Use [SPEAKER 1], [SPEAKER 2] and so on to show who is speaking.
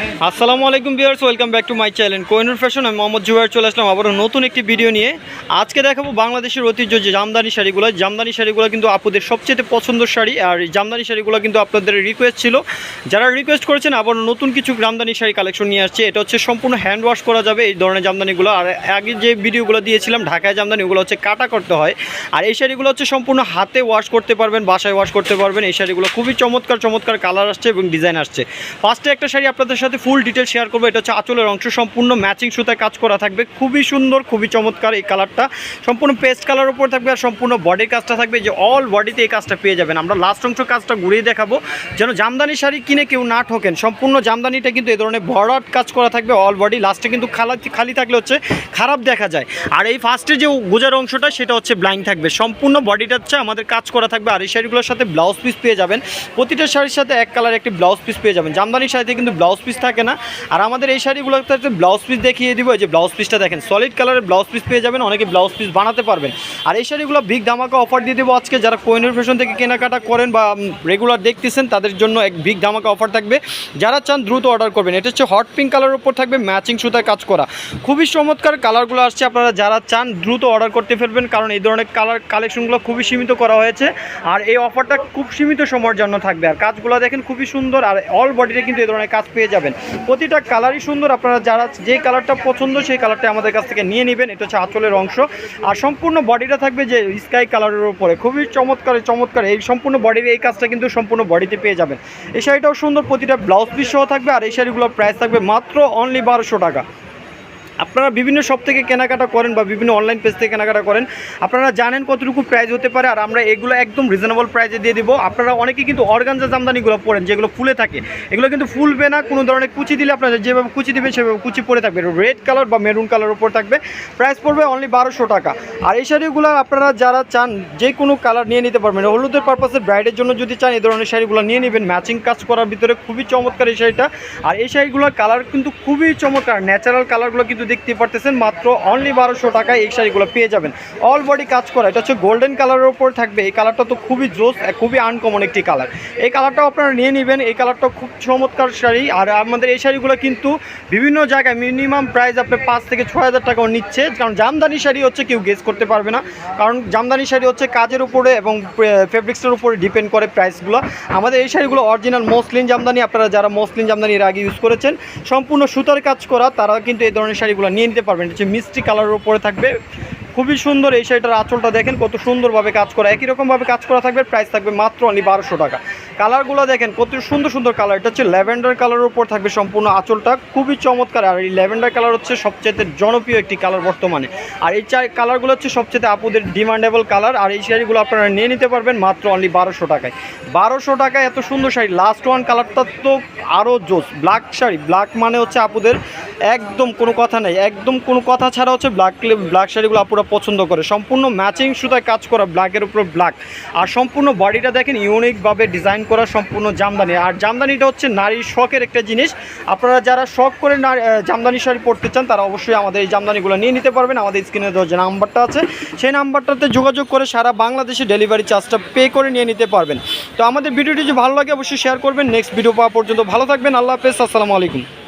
[SPEAKER 1] আসসালামু আলাইকুম viewers, welcome back to my channel Kohinoor fashion. আমি মোহাম্মদ জুবাইর চলে আসলাম আবারও নতুন একটি ভিডিও নিয়ে। আজকে দেখাবো বাংলাদেশের ঐতিহ্য যে জামদানি শাড়িগুলো। জামদানি শাড়িগুলো কিন্তু আপুদের সবচেয়ে পছন্দের শাড়ি। আর জামদানি শাড়িগুলো কিন্তু আপনাদের রিকোয়েস্ট ছিল। যারা রিকোয়েস্ট করেছেন আবার নতুন কিছু জামদানি শাড়ি কালেকশন নিয়ে আসছে। এটা হচ্ছে সম্পূর্ণ হ্যান্ড ওয়াশ করা যাবে এই ধরনের জামদানিগুলো। আর আগে যে ভিডিওগুলো দিয়েছিলাম, ঢাকায় জামদানি, ওগুলো হচ্ছে কাটা করতে হয়। আর এই শাড়িগুলো হচ্ছে সম্পূর্ণ হাতে ওয়াশ করতে পারবেন, বাসায় ওয়াশ করতে পারবেন। এই শাড়িগুলো খুবই চমৎকার চমৎকার কালার আসছে এবং ডিজাইন আসছে। ফার্স্টে একটা শাড়ি আপনাদের সাথে ফুল ডিটেল শেয়ার করব। এটা হচ্ছে আঁচলের অংশ। সম্পূর্ণ ম্যাচিং সুতায় কাজ করা থাকবে। খুবই সুন্দর, খুবই চমৎকার এই কালারটা সম্পূর্ণ পেস্ট কালার উপর থাকবে আর সম্পূর্ণ বডির কাজটা থাকবে। যে অল বডিতে এই কাজটা পেয়ে যাবেন। আমরা লাস্ট অংশ কাজটা ঘুরিয়ে দেখাবো। যেন জামদানি শাড়ি কিনে কেউ না ঠোকেন, সম্পূর্ণ জামদানিটা কিন্তু এই ধরনের ভরাট কাজ করা থাকবে অল বডি লাস্টে কিন্তু খালা, খালি থাকলে হচ্ছে খারাপ দেখা যায়। আর এই ফার্স্টে যে গোজার অংশটা, সেটা হচ্ছে ব্লাইন্ড থাকবে। সম্পূর্ণ বডিটা হচ্ছে আমাদের কাজ করা থাকবে। আর এই শাড়িগুলোর সাথে ব্লাউজ পিস পেয়ে যাবেন। প্রতিটা শাড়ির সাথে এক কালার একটি ব্লাউজ পিস পেয়ে যাবেন। জামদানি শাড়িতে কিন্তু ব্লাউজ পিস থাকে না। আর আমাদের এই শাড়িগুলোতে ব্লাউজ পিস দেখিয়ে দিব যে ব্লাউজ পিসটা দেখেন সলিড কালারের ব্লাউজ পিস পেয়ে যাবেন, অনেকে ব্লাউজ পিস বানাতে পারবেন। আর এই শাড়িগুলো বিগ ধামাকা অফার দিয়ে দেবো আজকে। যারা কোয়েনের ফ্যাশন থেকে কেনাকাটা করেন বা রেগুলার দেখতেছেন, তাদের জন্য এক বিগ ধামাকা অফার থাকবে। যারা চান দ্রুত অর্ডার করবেন। এটা হচ্ছে হট পিঙ্ক কালারের উপর থাকবে ম্যাচিং সুতায় কাজ করা। খুবই চমৎকার কালারগুলো আসছে, আপনারা যারা চান দ্রুত অর্ডার করতে ফেলবেন, কারণ এই ধরনের কালার কালেকশনগুলো খুবই সীমিত করা হয়েছে। আর এই অফারটা খুব সীমিত সময়ের জন্য থাকবে। আর কাজগুলো দেখেন খুবই সুন্দর, আর অল বডিতে কিন্তু এই ধরনের কাজ পেয়ে যাবেন। প্রতিটা কালারই সুন্দর, আপনারা যারা যে কালারটা পছন্দ, সেই কালারটা আমাদের কাছ থেকে নিয়ে নেবেন। এটা হচ্ছে আঁচলের অংশ। আর সম্পূর্ণ বডিটা থাকবে যে স্কাই কালারের উপরে। খুবই চমৎকার চমৎকার। এই সম্পূর্ণ বডির এই কাজটা কিন্তু সম্পূর্ণ বডিতে পেয়ে যাবেন। এই শাড়িটাও সুন্দর, প্রতিটা ব্লাউজ পিস সহ থাকবে আর এই শাড়িগুলোর প্রাইস থাকবে মাত্র অনলি বারোশো টাকা। আপনারা বিভিন্ন শপ থেকে কেনাকাটা করেন বা বিভিন্ন অনলাইন পেজ থেকে কেনাকাটা করেন, আপনারা জানেন কতটুকু প্রাইস হতে পারে, আর আমরা এগুলো একদম রিজনেবল প্রাইসে দিয়ে দিব। আপনারা অনেকে কিন্তু অর্গানজা জামদানিগুলো পড়েন যেগুলো ফুলে থাকে। এগুলো কিন্তু ফুলবে না, কোনো ধরনের কুচি দিলে আপনারা যেভাবে কুচি দেবেন, সেভাবে কুচি পরে থাকবে। রেড কালার বা মেরুন কালার উপর থাকবে। প্রাইস পড়বে অনলি বারোশো টাকা। আর এই শাড়িগুলো আপনারা যারা চান, যে কোনো কালার নিয়ে নিতে পারবেন। হলুদের পারপাসে ব্রাইডের জন্য যদি চান, এই ধরনের শাড়িগুলো নিয়ে নেবেন। ম্যাচিং কাজ করার ভিতরে খুবই চমৎকার এই শাড়িটা। আর এই শাড়িগুলোর কালার কিন্তু খুবই চমৎকার। ন্যাচারাল কালারগুলো কিন্তু দেখতে পারতেছেন, মাত্র অনলি বারোশো টাকায় এই শাড়িগুলো পেয়ে যাবেন। অল বডি কাজ করা, এটা হচ্ছে গোল্ডেন কালারের উপর থাকবে। এই কালারটা তো খুবই জোস খুবই আনকমন একটি কালার এই কালারটাও আপনারা নিয়ে নেবেন, এই কালারটা খুব চমৎকার শাড়ি। আর আমাদের এই শাড়িগুলো কিন্তু বিভিন্ন জায়গায় মিনিমাম প্রাইস আপনার পাঁচ থেকে ছয় হাজার টাকাও নিচ্ছে। কারণ জামদানি শাড়ি হচ্ছে কেউ গেস করতে পারবে না। কারণ জামদানি শাড়ি হচ্ছে কাজের উপরে এবং ফেব্রিক্সের উপরে ডিপেন্ড করে প্রাইসগুলো আমাদের এই শাড়িগুলো অরিজিনাল মসলিন জামদানি, আপনারা যারা মসলিন জামদানি এর আগে ইউজ করেছেন, সম্পূর্ণ সুতার কাজ করা, তারা কিন্তু এই ধরনের শাড়িগুলো নিয়ে নিতে পারবেন। হচ্ছে মিষ্টি কালারের উপরে থাকবে। খুবই সুন্দর এই শাড়িটার আঁচলটা দেখেন, কত সুন্দরভাবে কাজ করা। একই রকমভাবে কাজ করা থাকবে প্রাইস থাকবে মাত্র অনলি বারোশো টাকা। কালারগুলো দেখেন, কত সুন্দর সুন্দর কালার। এটা হচ্ছে ল্যাভেন্ডার কালারের উপর থাকবে সম্পূর্ণ আঁচলটা। খুবই চমৎকার। আর এই ল্যাভেন্ডার কালার হচ্ছে সবচেয়ে জনপ্রিয় একটি কালার বর্তমানে। আর এই চার কালারগুলো হচ্ছে সবচেয়ে আপুদের ডিমান্ডেবল কালার। আর এই শাড়িগুলো আপনারা নিয়ে নিতে পারবেন মাত্র অনলি বারোশো টাকায়। বারোশো টাকায় এত সুন্দর শাড়ি। লাস্ট ওয়ান কালারটা তো আরও জোস। ব্ল্যাক শাড়ি। ব্ল্যাক মানে হচ্ছে আপুদের একদম কোনো কথা নেই। একদম কোনো কথা ছাড়া হচ্ছে ব্ল্যাক ব্ল্যাক শাড়িগুলো আপুরা পছন্দ করে। সম্পূর্ণ ম্যাচিং সুতায় কাজ করা ব্ল্যাকের উপর ব্ল্যাক আর সম্পূর্ণ বডিটা দেখেন ইউনিকভাবে ডিজাইন করা সম্পূর্ণ জামদানি। আর জামদানিটা হচ্ছে নারীর শখের একটা জিনিস। আপনারা যারা শখ করে জামদানি শাড়ি পড়তে চান, তারা অবশ্যই আমাদের এই জামদানিগুলো নিয়ে নিতে পারবেন। আমাদের স্ক্রিনে যে নাম্বারটা আছে, সেই নাম্বারটাতে যোগাযোগ করে সারা বাংলাদেশে ডেলিভারি চার্জটা পে করে নিয়ে নিতে পারবেন। তো আমাদের ভিডিওটি যদি ভালো লাগে, অবশ্যই শেয়ার করবেন। নেক্সট ভিডিও পাওয়া পর্যন্ত ভালো থাকবেন। আল্লাহ হাফেজ। আসসালামু আলাইকুম।